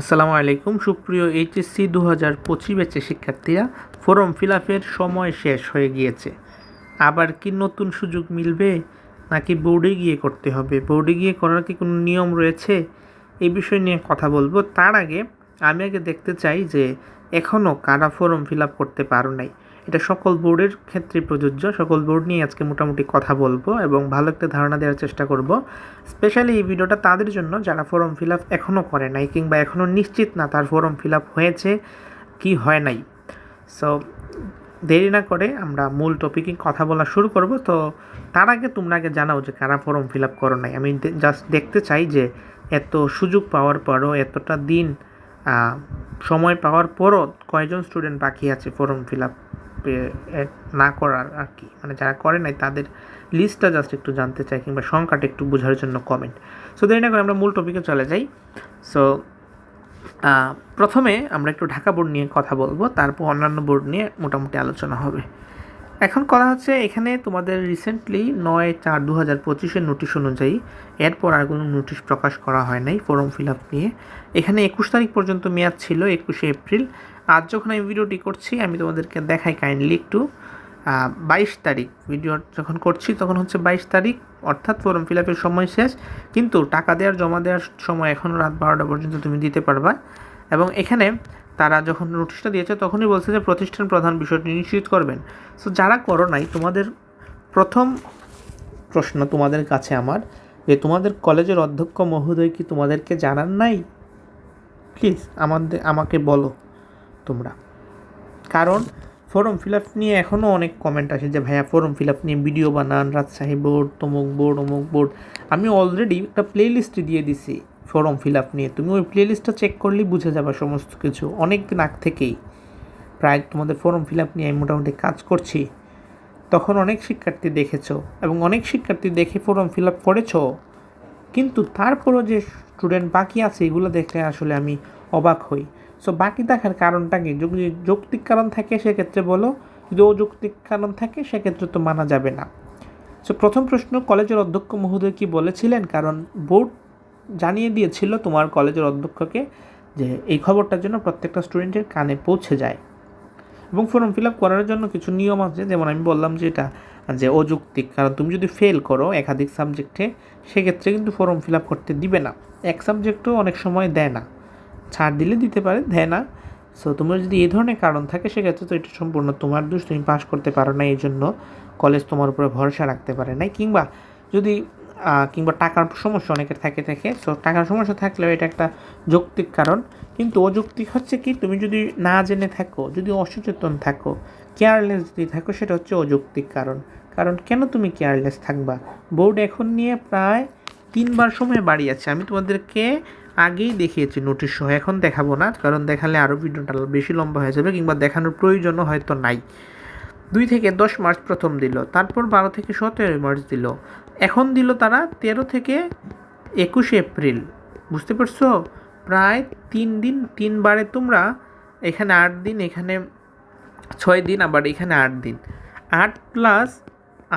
আসসালামু আলাইকুম। সুপ্রিয় এইচএসসি দু হাজার পঁচিশ ব্যাচের শিক্ষার্থীরা, ফরম ফিল আপের সময় শেষ হয়ে গিয়েছে। আবার কি নতুন সুযোগ মিলবে, নাকি বোর্ডে গিয়ে করতে হবে? বোর্ডে গিয়ে করার কি কোনো নিয়ম রয়েছে? এই বিষয় নিয়ে কথা বলব। তার আগে আমি আগে দেখতে চাই যে এখনও কারা ফরম ফিল আপ করতে পারো নাই? এটা সকল বোর্ডের ক্ষেত্রে প্রযোজ্য। সকল বোর্ড নিয়ে আজকে মোটামুটি কথা বলব এবং ভালো একটা ধারণা দেওয়ার চেষ্টা করব। স্পেশালি এই ভিডিওটা তাদের জন্য, যারা ফর্ম ফিল আপ এখনও করে নাই কিংবা এখনও নিশ্চিত না তার ফর্ম ফিল আপ হয়েছে, কি হয় নাই। সো দেরি না করে আমরা মূল টপিকে কথা বলা শুরু করব। তো, তার আগে তোমরা আগে জানাও যে কারা ফর্ম ফিল আপ করো নাই। আমি জাস্ট দেখতে চাই যে এত সুযোগ পাওয়ার পরও, এতটা দিন সময় পাওয়ার পরও কয়জন স্টুডেন্ট বাকি আছে ফর্ম ফিল আপ না করার আর কি। মানে যারা করে নাই, তাদের লিস্টটা জাস্ট একটু জানতে চাই কিংবা সংখ্যাটা একটু বোঝার জন্য কমেন্ট সো দেরি না করে আমরা মূল টপিকে চলে যাই। সো প্রথমে আমরা একটু ঢাকা বোর্ড নিয়ে কথা বলব, তারপর অন্যান্য বোর্ড নিয়ে মোটামুটি আলোচনা হবে। এখন কথা হচ্ছে এখানে তোমাদের রিসেন্টলি নয় চার দু হাজার পঁচিশের নোটিশ অনুযায়ী, এরপর আর কোনো নোটিশ প্রকাশ করা হয় নাই ফর্ম ফিল আপ নিয়ে। এখানে একুশ তারিখ পর্যন্ত মেয়াদ ছিল, একুশে এপ্রিল। আজ যখন আমি ভিডিওটি করছি, আমি তোমাদেরকে দেখাই কাইন্ডলি একটু বাইশ তারিখ। ভিডিও যখন করছি, তখন হচ্ছে বাইশ তারিখ, অর্থাৎ ফর্ম ফিল আপের সময় শেষ। কিন্তু টাকা দেওয়ার জমা দেওয়ার সময় এখনও রাত বারোটা পর্যন্ত তুমি দিতে পারবা। এবং এখানে তারা যখন নোটিশটা দিয়েছে, তখনই বলছে যে প্রতিষ্ঠান প্রধান বিষয়টি নিশ্চিত করবেন। সো যারা করো নাই, তোমাদের প্রথম প্রশ্ন তোমাদের কাছে আমার, যে তোমাদের কলেজের অধ্যক্ষ মহোদয় কি তোমাদেরকে জানান নাই? প্লিজ আমাদের, আমাকে বলো। তোমরা। কারণ ফর্ম ফিল আপ নিয়ে এখনও অনেক কমেন্ট আসে যে, ভাইয়া ফর্ম ফিল আপ নিয়ে ভিডিও বানান রাজশাহী বোর্ড তমুক বোর্ড অমুক বোর্ড আমি অলরেডি একটা প্লে লিস্ট দিয়ে দিছি ফর্ম ফিল আপ নিয়ে। তুমি ওই প্লে লিস্টটা চেক করলেই বুঝে যাবে সমস্ত কিছু। অনেক দিন আগ থেকেই প্রায় তোমাদের ফর্ম ফিল আপ নিয়ে আমি মোটামুটি কাজ করছি। তখন অনেক শিক্ষার্থী দেখেছ এবং অনেক শিক্ষার্থী দেখে ফর্ম ফিল আপ করেছ। কিন্তু তারপরও যে স্টুডেন্ট বাকি আছে, এগুলো দেখলে আসলে আমি অবাক হই। সো বাকি দেখার কারণটা কি? যদি যৌক্তিক কারণ থাকে, সেক্ষেত্রে বলো। যদি অযৌক্তিক কারণ থাকে, সেক্ষেত্রে তো মানা যাবে না। সো প্রথম প্রশ্ন, কলেজের অধ্যক্ষ মহোদয় কি বলেছিলেন? কারণ বোর্ড জানিয়ে দিয়েছিল তোমার কলেজের অধ্যক্ষকে যে এই খবরটার জন্য প্রত্যেকটা স্টুডেন্টের কানে পৌঁছে যায়। এবং ফর্ম ফিল আপ করার জন্য কিছু নিয়ম আছে। যেমন আমি বললাম যে এটা যে অযৌক্তিক। কারণ তুমি যদি ফেল করো একাধিক সাবজেক্টে সেক্ষেত্রে কিন্তু ফর্ম ফিল আপ করতে দিবে না। এক সাবজেক্টও অনেক সময় দেয় না। ছাড় দিলে দিতে পারে দেয় না? সো তোমার যদি এই ধরনের কারণ থাকে, সেক্ষেত্রে তো এটা সম্পূর্ণ তোমার দোষ, তুমি পাস করতে পারো না এই জন্য কলেজ তোমার উপরে ভরসা রাখতে পারে নাই। কিংবা যদি কিংবা টাকার সমস্যা অনেকের থাকে থাকে সো টাকার সমস্যা থাকলেও এটা একটা যৌক্তিক কারণ। কিন্তু অযৌক্তিক হচ্ছে কি, তুমি যদি না জেনে থাকো, যদি অসচেতন থাকো কেয়ারলেস যদি থাকো, সেটা হচ্ছে অযৌক্তিক কারণ। কারণ কেন তুমি কেয়ারলেস থাকবা? বোর্ড এখন নিয়ে প্রায় তিনবার সময় বাড়িয়েছে আমি তোমাদেরকে আগেই দেখিয়েছি নোটিশ সহ, এখন দেখাবো না, কারণ দেখালে আরও ভিডিওটা বেশি লম্বা হয়ে যাবে, কিংবা দেখানোর প্রয়োজনও হয়তো নাই। দুই থেকে দশ মার্চ প্রথম দিল, তারপর বারো থেকে সতেরোই মার্চ দিল। এখন দিল তারা তেরো থেকে একুশে এপ্রিল, বুঝতে পারছ? প্রায় তিন দিন, তিনবারে তোমরা এখানে আট দিন, এখানে ছয় দিন, আবার এখানে আট দিন। আট প্লাস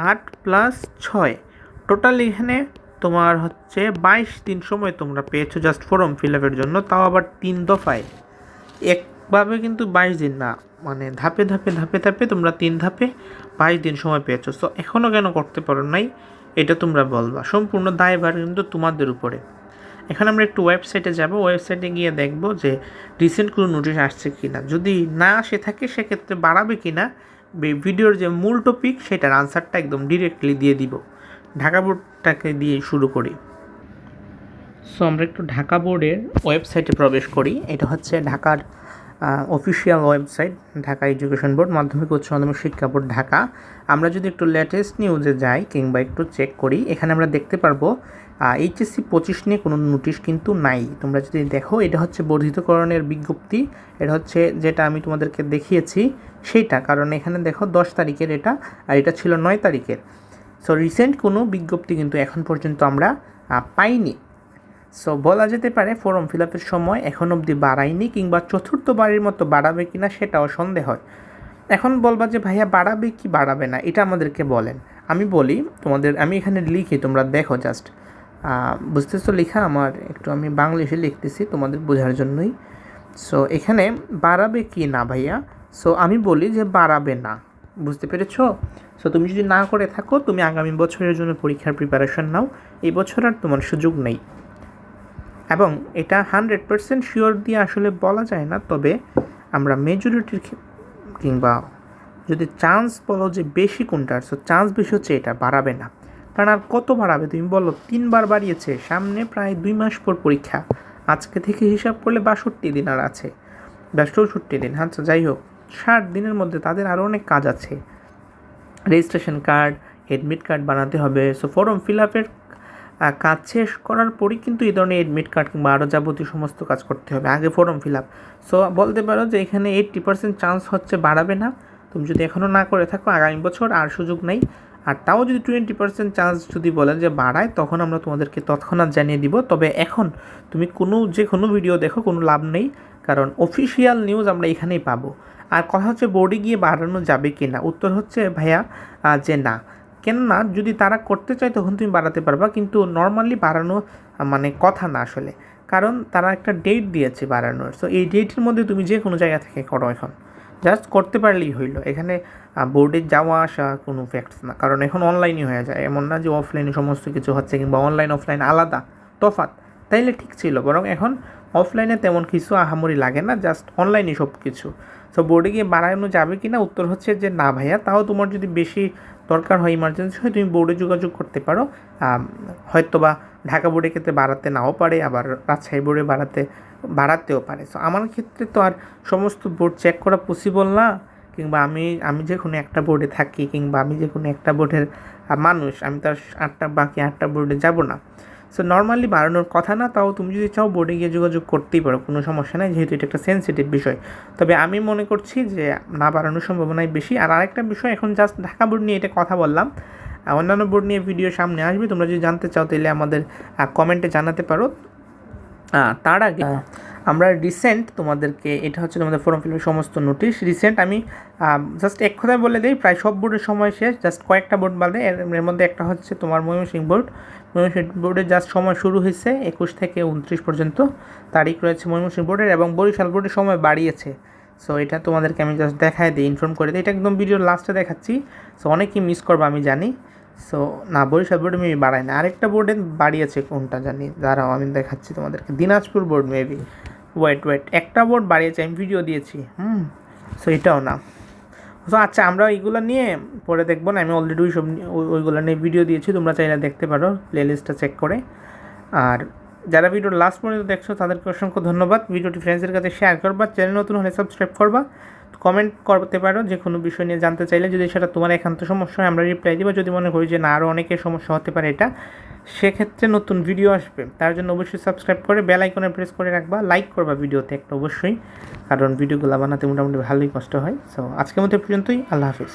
আট প্লাস ছয়, টোটাল এখানে তোমার হচ্ছে বাইশ দিন সময় তোমরা পেয়েছ জাস্ট ফর্ম ফিল আপের জন্য, তাও আবার তিন দফায়। একভাবে কিন্তু বাইশ দিন না মানে ধাপে ধাপে ধাপে ধাপে তোমরা তিন ধাপে বাইশ দিন সময় পেয়েছ। তো এখনও কেন করতে পারো নাই, এটা তোমরা বলবা। সম্পূর্ণ দায়ভার কিন্তু তোমাদের উপরে। এখন আমরা একটু ওয়েবসাইটে যাব ওয়েবসাইটে গিয়ে দেখব যে রিসেন্ট কোনো নোটিশ আসছে কি না যদি না আসে থাকে, সেক্ষেত্রে বাড়াবে কি না ভিডিওর যে মূল টপিক সেটার আনসারটা একদম ডিরেক্টলি দিয়ে দিব। ঢাকা বোর্ডটাকে দিয়ে শুরু করি। সো আমরা একটু ঢাকা বোর্ডের ওয়েবসাইটে প্রবেশ করি। এটা হচ্ছে ঢাকার official website Dhaka education board মাধ্যমিক উচ্চ মাধ্যমিক শিক্ষা বোর্ড, ঢাকা। আমরা যদি একটু লেটেস্ট নিউজে যাই কিংবা একটু চেক করি, এখানে আমরা দেখতে পারব এইচএসসি পঁচিশ নিয়ে কোনো নোটিশ কিন্তু নাই। তোমরা যদি দেখো, এটা হচ্ছে বর্ধিতকরণের বিজ্ঞপ্তি। এটা হচ্ছে যেটা আমি তোমাদেরকে দেখিয়েছি, সেইটা। কারণ এখানে দেখো দশ তারিখের এটা, আর এটা ছিল নয় তারিখের। সো রিসেন্ট কোনো বিজ্ঞপ্তি কিন্তু এখন পর্যন্ত আমরা পাইনি। সো বলা যেতে পারে ফর্ম ফিল আপের সময় এখন অবধি বাড়ায়নি কিংবা চতুর্থবারের মতো বাড়াবে কি না সেটাও সন্দেহ। হয় এখন বলবা যে, ভাইয়া, বাড়াবে কি বাড়াবে না? এটা আমাদেরকে বলেন। আমি বলি, তোমাদের, আমি এখানে লিখি, তোমরা দেখো জাস্ট বুঝতেছো লেখা? আমার একটু আমি বাংলিশে লিখতেছি তোমাদের বোঝার জন্যই। সো এখানে বাড়াবে কি না ভাইয়া? সো আমি বলি যে, বাড়াবে না। বুঝতে পেরেছ? সো তুমি যদি না করে থাকো, তুমি আগামী বছরের জন্য পরীক্ষার প্রিপারেশন নাও। এই বছর আর তোমার সুযোগ নেই। এবং এটা হান্ড্রেড পার্সেন্ট শিওর দিয়ে আসলে বলা যায় না, তবে আমরা মেজরিটির কিংবা যদি চান্স বলো যে বেশি কোনটার সো চান্স বেশি হচ্ছে এটা, বাড়াবে না। কারণ আর কত বাড়াবে? তুমি বলো, তিনবার বাড়িয়েছে, সামনে প্রায় দুই মাস পর পরীক্ষা। আজকে থেকে হিসাব করলে বাষট্টি দিন আর আছে। বা চৌষট্টি দিন আচ্ছা যাই হোক। ষাট দিনের মধ্যে তাদের আরও অনেক কাজ আছে। রেজিস্ট্রেশন কার্ড এডমিট কার্ড বানাতে হবে। সো ফর্ম ফিল আপের কাজ শেষ করার পরই কিন্তু এই ধরনের এডমিট কার্ড কিংবা আরও যাবতীয় সমস্ত কাজ করতে হবে। আগে ফর্ম ফিল আপ সো বলতে পারো যে এখানে এইট্টি পার্সেন্ট চান্স হচ্ছে বাড়াবে না। তুমি যদি এখনও না করে থাকো, আগামী বছর আর সুযোগ নেই। আর তাও যদি টোয়েন্টি পার্সেন্ট চান্স যদি বলেন যে বাড়ায়, তখন আমরা তোমাদেরকে তৎক্ষণাৎ জানিয়ে দিব। তবে এখন তুমি কোনো যে কোনো ভিডিও দেখো, কোনো লাভ নেই। কারণ অফিসিয়াল নিউজ আমরা এখানেই পাবো। আর কথা হচ্ছে বোর্ডে গিয়ে বাড়ানো যাবে কি না উত্তর হচ্ছে, ভাইয়া যে না। কেননা, যদি তারা করতে চায়, তখন তুমি বাড়াতে পারবা, কিন্তু নর্মালি বাড়ানো মানে কথা না আসলে। কারণ তারা একটা ডেট দিয়েছে বাড়ানোর। সো এই ডেটের মধ্যে তুমি যে কোনো জায়গা থেকে করো এখন। জাস্ট করতে পারলেই হইল। এখানে বোর্ডে যাওয়া আসা কোনো ফ্যাক্টস না। কারণ এখন অনলাইনই হয়ে যায়। এমন না যে অফলাইনে সমস্ত কিছু হচ্ছে কিংবা অনলাইন অফলাইন আলাদা তফাৎ। তাইলে ঠিক ছিল। বরং এখন অফলাইনে তেমন কিছু আহামরি লাগে না জাস্ট অনলাইনে সব কিছু সো বোর্ডে গিয়ে বাড়ানো যাবে কি না উত্তর হচ্ছে যে না ভাইয়া, তাও তোমার যদি বেশি দরকার হয় ইমার্জেন্সি হয়, তুমি বোর্ডে যোগাযোগ করতে পারো। হয়তো বা ঢাকা বোর্ডে ক্ষেত্রে বাড়াতে নাও পারে, আবার রাজশাহী বোর্ডে বাড়াতে, বাড়াতেও পারে। সো আমার ক্ষেত্রে তো আর সমস্ত বোর্ড চেক করা পসিবল না। কিংবা আমি আমি যে কোনো একটা বোর্ডে থাকি, কিংবা আমি যে কোনো একটা বোর্ডের মানুষ, আমি তো আটটা, বাকি আটটা বোর্ডে যাব না। সো নর্মালি বাড়ানোর কথা না, তাও তুমি যদি চাও বোর্ডে গিয়ে যোগাযোগ করতেই পারো, কোনো সমস্যা নেই, যেহেতু এটা একটা সেন্সিটিভ বিষয়। তবে আমি মনে করছি যে, না বাড়ানোর সম্ভাবনাই বেশি। আর আরেকটা বিষয়, এখন জাস্ট ঢাকা বোর্ড নিয়ে এটা কথা বললাম। অন্যান্য বোর্ড নিয়ে ভিডিও সামনে আসবে। তোমরা যদি জানতে চাও তাহলে আমাদের কমেন্টে জানাতে পারো। তার আগে আমরা রিসেন্ট তোমাদেরকে, এটা হচ্ছে তোমাদের ফর্ম ফিল সমস্ত নোটিশ রিসেন্ট আমি জাস্ট এক কথায় বলে দিই, প্রায় সব বোর্ডের সময় শেষ জাস্ট কয়েকটা বোর্ড বাদে, এর মধ্যে একটা হচ্ছে তোমার ময়মনসিংহ বোর্ড ময়মনসিংহ বোর্ডের জাস্ট সময় শুরু হয়েছে একুশ থেকে উনত্রিশ পর্যন্ত, তারিখ রয়েছে ময়মনসিংহ বোর্ডের এবং বরিশাল বোর্ডের সময় বাড়িয়েছে। সো এটা তোমাদেরকে আমি জাস্ট দেখায় দিই ইনফর্ম করে দিই, এটা একদম ভিডিওর লাস্টে দেখাচ্ছি সো অনেকেই মিস করব আমি জানি। সো না, বরিশাল বোর্ডে মেবি বাড়ায় না আরেকটা বোর্ডে বাড়িয়েছে কোনটা জানি? দাঁড়াও, আমি দেখাচ্ছি তোমাদেরকে। Dinajpur board maybe wait wait একটা বোর্ড বাড়িয়েছে আমি ভিডিও দিয়েছি। হুম সো এটাও না। সো আচ্ছা আমরা এইগুলো নিয়ে পরে দেখব না। আমি অলরেডি ওই সব ওই- ওইগুলো নিয়ে ভিডিও দিয়েছি। তোমরা চাইলে দেখতে পারো প্লেলিস্টটা চেক করে। আর যারা ভিডিওর লাস্ট পর্যন্ত দেখছ, তাদেরকে অসংখ্য ধন্যবাদ। ভিডিওটি ফ্রেন্ডসের কাছে শেয়ার করবা। চ্যানেল নতুন হলে সাবস্ক্রাইব করবা। কমেন্ট করতে পারো, যে কোনো বিষয় নিয়ে জানতে চাইলে যদি সেটা তোমার একান্ত সমস্যা হয়, আমরা রিপ্লাই দিব। যদি মনে করি যে না আরও অনেকের সমস্যা হতে পারে এটা, সেক্ষেত্রে নতুন ভিডিও আসবে। তার জন্য অবশ্যই সাবস্ক্রাইব করে বেল আইকনে প্রেস করে রাখবা লাইক করবা ভিডিওতে একটা অবশ্যই, কারণ ভিডিওগুলো বানাতে মোটামুটি ভালোই কষ্ট হয়। সো আজকের এই পর্যন্তই, আল্লাহ হাফিজ।